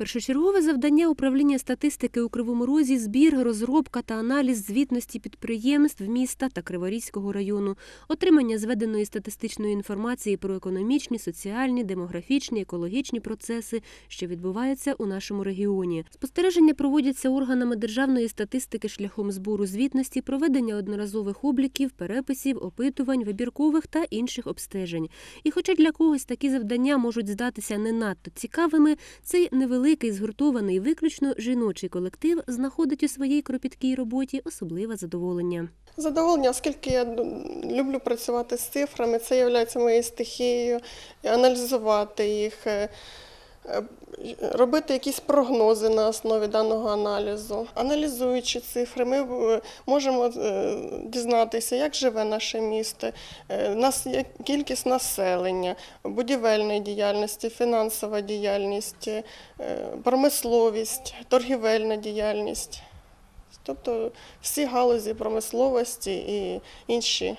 Першочергове завдання управління статистики у Кривому Розі збір, розробка та аналіз звітності підприємств міста та Криворізького району, отримання зведеної статистичної інформації про економічні, соціальні, демографічні, екологічні процеси, що відбуваються у нашому регіоні. Спостереження проводяться органами державної статистики шляхом збору звітності, проведення одноразових обліків, переписів, опитувань, вибіркових та інших обстежень. І хоча для когось такі завдання можуть здатися не надто цікавими, цей невеликий згуртований виключно жіночий колектив знаходить у своїй кропіткій роботі особливе задоволення. Задоволення, оскільки я люблю працювати з цифрами, це є моєю стихією, аналізувати їх, е, робити якісь прогнози на основі даного аналізу. Аналізуючи цифри, ми е, можемо е, дізнатися, як живе наше місто, е, кількість населення, будівельної діяльності, фінансова діяльність, промисловість, торгівельна діяльність. Тобто всі галузі промисловості і інші,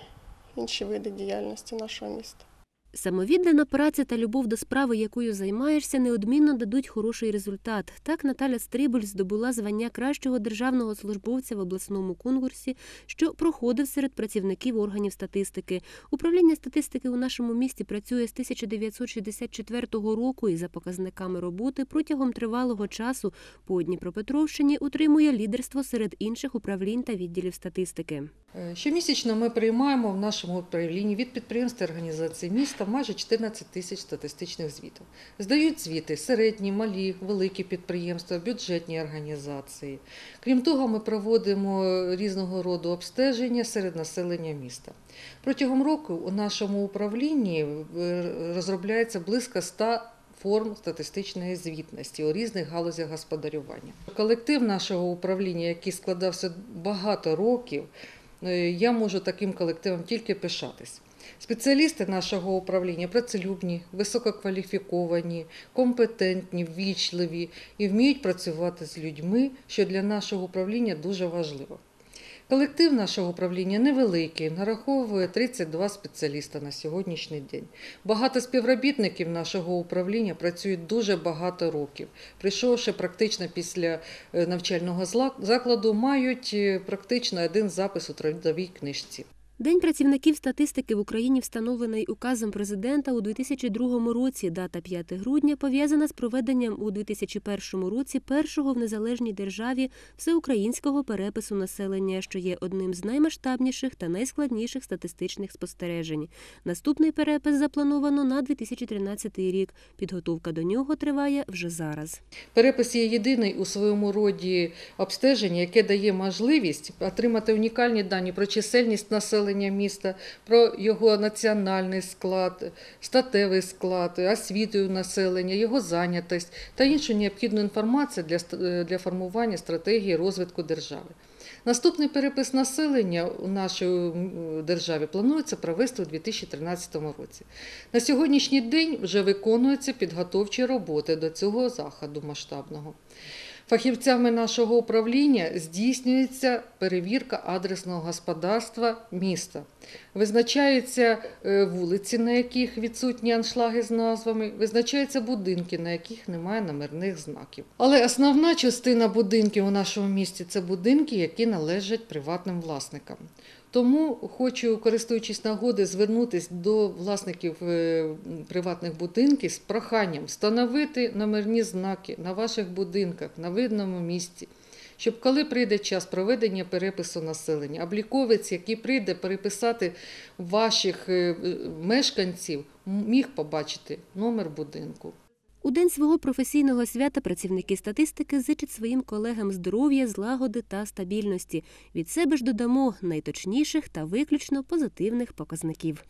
інші види діяльності нашого міста. Самовіддана праця та любов до справи, якою займаєшся, неодмінно дадуть хороший результат. Так Наталя Стрибуль здобула звання кращого державного службовця в обласному конкурсі, що проходив серед працівників органів статистики. Управління статистики у нашому місті працює з 1964 року і за показниками роботи протягом тривалого часу по Дніпропетровщині утримує лідерство серед інших управлінь та відділів статистики. Е, Щомісячно ми приймаємо в нашому управлінні від підприємств та організацій міста майже 14 тисяч статистичних звітів. Здають звіти середні, малі, великі підприємства, бюджетні організації. Крім того, ми проводимо різного роду обстеження серед населення міста. Протягом року у нашому управлінні е, розробляється близько 100 форм статистичної звітності у різних галузях господарювання. Колектив нашого управління, який складався багато років, е, я можу таким колективом тільки пишатись. Спеціалісти нашого управління працелюбні, висококваліфіковані, компетентні, ввічливі і вміють працювати з людьми, що для нашого управління дуже важливо. Колектив нашого управління невеликий, нараховує 32 спеціаліста на сьогоднішній день. Багато співробітників нашого управління працюють дуже багато років. Прийшовши практично після е, навчального закладу, мають е, практично один запис у трудовій книжці. День працівників статистики в Україні встановлений указом президента у 2002 році. Дата 5 грудня пов'язана з проведенням у 2001 році першого в незалежній державі всеукраїнського перепису населення, що є одним з наймасштабніших та найскладніших статистичних спостережень. Наступний перепис заплановано на 2013 рік. Підготовка до нього триває вже зараз. Перепис є єдиний у своєму роді обстеження, яке дає можливість отримати унікальні дані про чисельність населення населення міста, про його національний склад, статевий склад, освіту населення, його зайнятість та іншу необхідну інформацію для, для формування стратегії розвитку держави. Наступний перепис населення у нашій державі планується провести у 2013 році. На сьогоднішній день вже виконуються підготовчі роботи до цього заходу масштабного. Фахівцями нашого управління здійснюється перевірка адресного господарства міста. Визначаються е, вулиці, на яких відсутні аншлаги з назвами, визначаються будинки, на яких немає номерних знаків. Але основна частина будинків у нашому місті це будинки, які належать приватним власникам. Тому хочу, користуючись нагодою, звернутися до власників е, приватних будинків з проханням встановити номерні знаки на ваших будинках на видному місці. Щоб коли прийде час проведення перепису населення, обліковець, який прийде переписати ваших е, мешканців, міг побачити номер будинку. У день свого професійного свята працівники статистики зичать своїм колегам здоров'я, злагоди та стабільності. Від себе ж додамо найточніших та виключно позитивних показників.